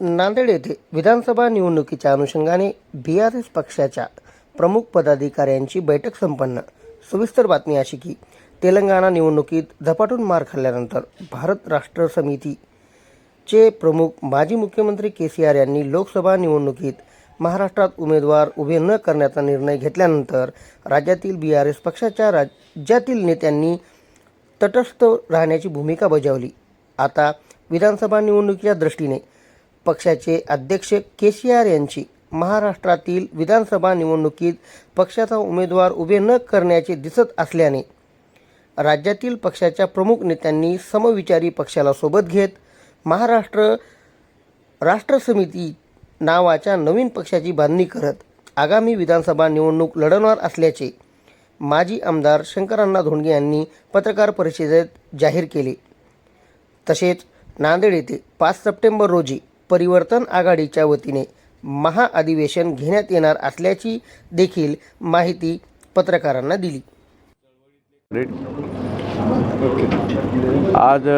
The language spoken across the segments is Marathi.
नांदेड येथे विधानसभा निवडणुकीच्या अनुषंगाने बी आर एस पक्षाच्या प्रमुख पदाधिकाऱ्यांची बैठक संपन्न. सविस्तर बातमी अशी की तेलंगणा निवडणुकीत झपाटून मार खाल्ल्यानंतर भारत राष्ट्र समितीचे प्रमुख माजी मुख्यमंत्री के सी आर यांनी लोकसभा निवडणुकीत महाराष्ट्रात उमेदवार उभे न करण्याचा निर्णय घेतल्यानंतर राज्यातील बी आर एस पक्षाच्या राज्यातील नेत्यांनी तटस्थ राहण्याची भूमिका बजावली. आता विधानसभा निवडणुकीच्या दृष्टीने पक्षाचे अध्यक्ष के सी आर यांची महाराष्ट्रातील विधानसभा निवडणुकीत पक्षाचा उमेदवार उभे न करण्याचे दिसत असल्याने राज्यातील पक्षाच्या प्रमुख नेत्यांनी समविचारी पक्षाला सोबत घेत महाराष्ट्र राष्ट्र समिती नावाच्या नवीन पक्षाची बांधणी करत आगामी विधानसभा निवडणूक लढवणार असल्याचे माजी आमदार शंकरांना धोंडगे यांनी पत्रकार परिषदेत जाहीर केले. तसेच नांदेड येथे पाच सप्टेंबर रोजी परिवर्तन आघाडीच्या वतीने महाअधिवेशन घेण्यात येणार असल्याची देखील माहिती पत्रकारांना दिली. आज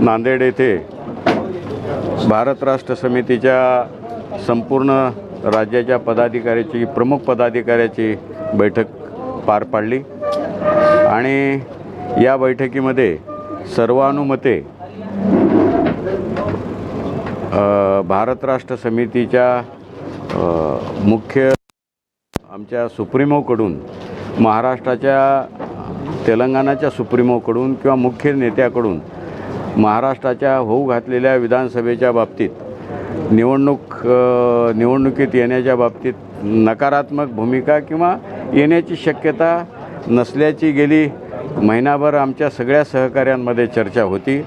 नांदेड येथे भारत राष्ट्र समितीच्या संपूर्ण राज्याच्या पदाधिकाऱ्याची प्रमुख पदाधिकाऱ्याची बैठक पार पाडली. आणि या बैठकीमध्ये सर्वानुमते भारत राष्ट्र समितीच्या मुख्य आमच्या सुप्रीमोकडून महाराष्ट्राच्या तेलंगणाच्या सुप्रीमोकडून किंवा मुख्य नेत्याकडून महाराष्ट्राच्या होऊ घातलेल्या विधानसभेच्या बाबतीत निवडणूक निवडणुकीत येण्याच्या बाबतीत नकारात्मक भूमिका किंवा येण्याची शक्यता नसल्याची गेली. महिनाभर आमच्या सगळ्या सहकाऱ्यांमध्ये चर्चा होती.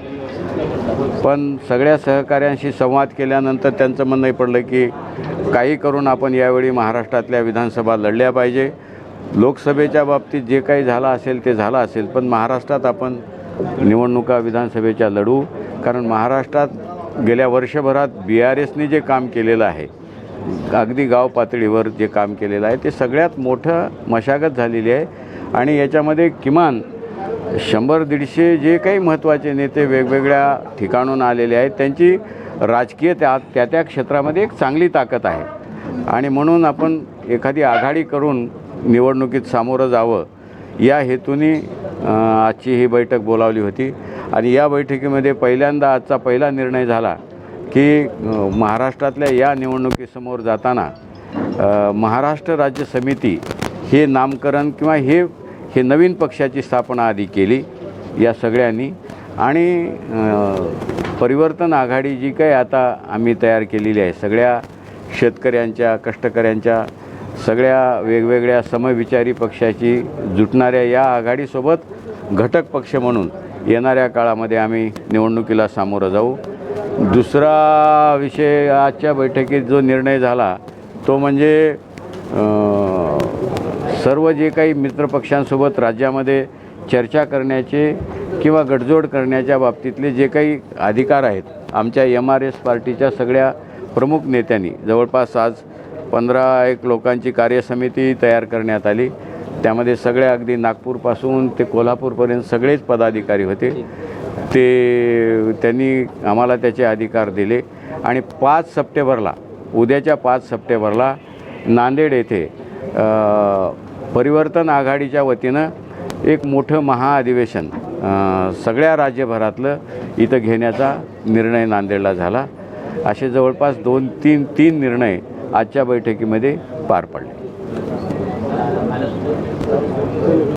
पण सगळ्या सहकाऱ्यांशी संवाद केल्यानंतर त्यांचं म्हणणं पडलं की काही करून आपण यावेळी महाराष्ट्रातल्या विधानसभा लढल्या पाहिजे. लोकसभेच्या बाबतीत जे काही झालं असेल ते झालं असेल पण महाराष्ट्रात आपण निवडणुका विधानसभेच्या लढू. कारण महाराष्ट्रात गेल्या वर्षभरात बी आर एसने जे काम केलेलं आहे अगदी गाव पातळीवर जे काम केलेलं आहे ते सगळ्यात मोठं मशागत झालेली आहे. आणि याच्यामध्ये किमान शंभर दीडशे जे काही महत्त्वाचे नेते वेगवेगळ्या ठिकाणून आलेले आहेत त्यांची राजकीय त्या त्या त्या क्षेत्रामध्ये एक चांगली ताकद आहे. आणि म्हणून आपण एखादी आघाडी करून निवडणुकीत सामोरं जावं या हेतूने आजची ही बैठक बोलावली होती. आणि या बैठकीमध्ये पहिल्यांदा आजचा पहिला निर्णय झाला की महाराष्ट्रातल्या या निवडणुकीसमोर जाताना महाराष्ट्र राज्य समिती हे नामकरण किंवा हे हे नवीन पक्षाची स्थापना आधी केली या सगळ्यांनी. आणि परिवर्तन आघाडी जी काही आता आम्ही तयार केलेली आहे सगळ्या शेतकऱ्यांच्या कष्टकऱ्यांच्या सगळ्या वेगवेगळ्या समविचारी पक्षाची जुटणाऱ्या या आघाडीसोबत घटक पक्ष म्हणून येणाऱ्या काळामध्ये आम्ही निवडणुकीला सामोरं जाऊ. दुसरा विषय आजच्या बैठकीत जो निर्णय झाला तो म्हणजे सर्व जे काही मित्रपक्षांसोबत राज्यामध्ये चर्चा करण्याचे किंवा गडजोड करण्याच्या बाबतीतले जे काही अधिकार आहेत आमच्या एम आर एस पार्टीच्या सगळ्या प्रमुख नेत्यांनी जवळपास आज पंधरा एक लोकांची कार्यसमिती तयार करण्यात आली. त्यामध्ये सगळ्या अगदी नागपूरपासून ते कोल्हापूरपर्यंत सगळेच पदाधिकारी होते. ते त्यांनी आम्हाला त्याचे अधिकार दिले. आणि पाच सप्टेंबरला उद्याच्या पाच सप्टेंबरला नांदेड येथे परिवर्तन आघाडीच्या वतीनं एक मोठं महाअधिवेशन सगळ्या राज्यभरातलं इथं घेण्याचा निर्णय नांदेडला झाला. असे जवळपास दोन तीन तीन निर्णय आजच्या बैठकीमध्ये पार पडले.